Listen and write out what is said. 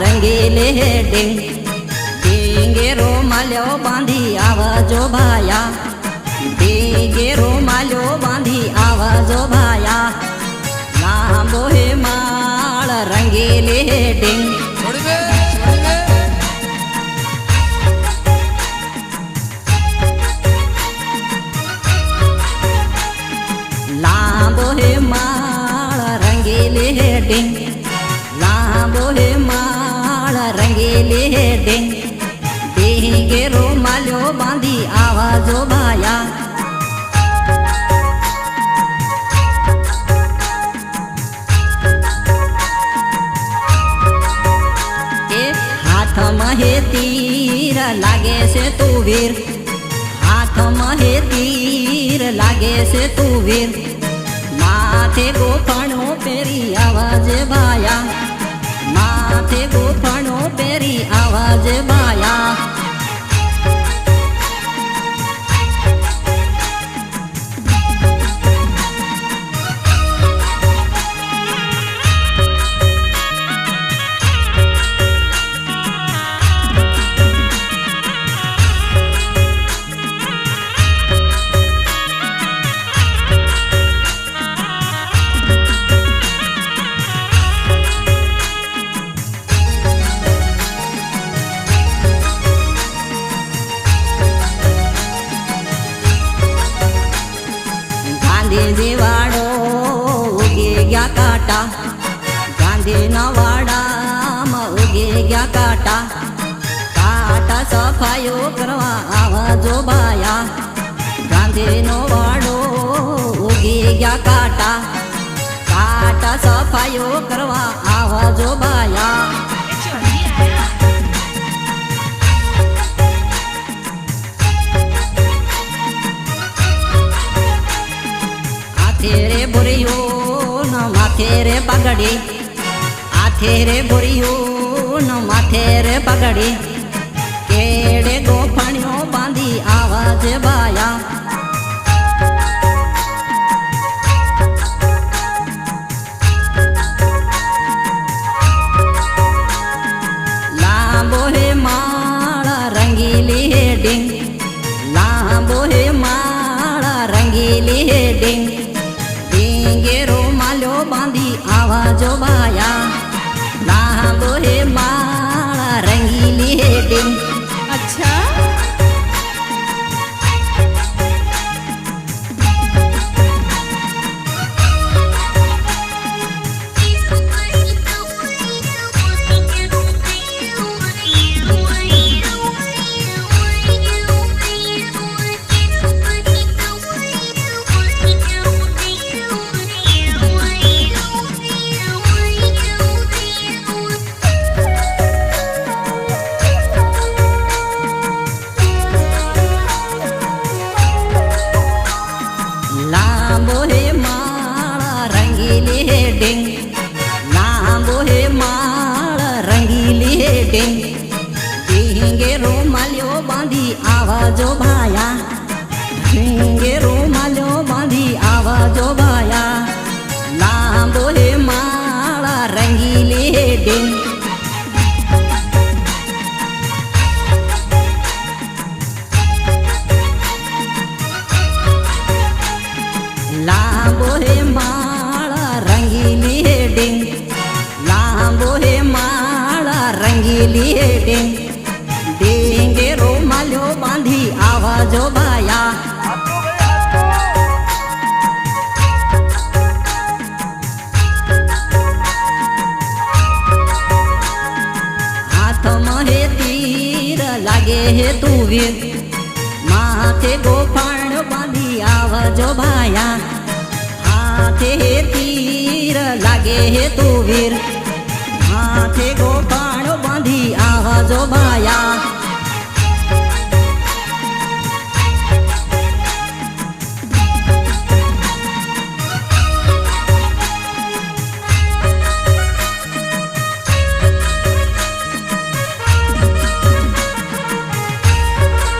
રંગીલે ડીંગ ડીંગેરો માલ્યો બાંધી આવજો ભાયા ડીંગેરો માલ્યો બાંધી આવજો ભાયા લાંબો હે માળ રંગેલે ડીંગ લાંબો હે માળ રંગેલે ડીંગ લાંબો હે રંગીલે ડીંગ ડીંગેરો માલ્યો બાંધી આવાજો ભાયા એ હાથમાં હે તીર લાગે છે તું વીર હાથમાં હે તીર લાગે છે તું વીર માથે ગોફણો પેરી આવાજ ભાયા માથે ગોફણો પહેરી આવાજ ભાયા ગાંધીજી વાડો ઉગી ગયા કાંટા. ગાંધીના વાડામાં ઉગી ગયા કાંટા. કાંટા સફાઈઓ કરવા આવાજો ભાયા ગાંધીનો વાડો, ઉગી ગયા કાંટા. કાંટા સફાઈઓ કરવા આવાજો ભાયા હાથે બોરિયો માથે રે પગડી. હાથે રે બોરિયો માથે રે પગડી. કેડે ગોફણિયો બાંધી આવાજ બાયા. લાંબો હે માળ રંગીલી હેડિંગ. લાંબો હે માળા રંગીલી હે આવાજો માયા લાંબો હે માળ રંગીલી હે અચ્છા. રંગીલી હે ડીંગ ડીંગેરો માલ્યો બાંધી આવાજો ભાયા ડીંગેરો માલ્યો હે ડીંગ ડીંગેરો માલ્યો બાંધી આવાજો ભાયા હાથમાં હે તીર લાગે હે તું વીર. માથે ગોફાણ બાંધી આવજો ભાયા હાથે હે તીર લાગે હે તું વીર. માથે ગોફાણ બાંધી આવજો ભાયા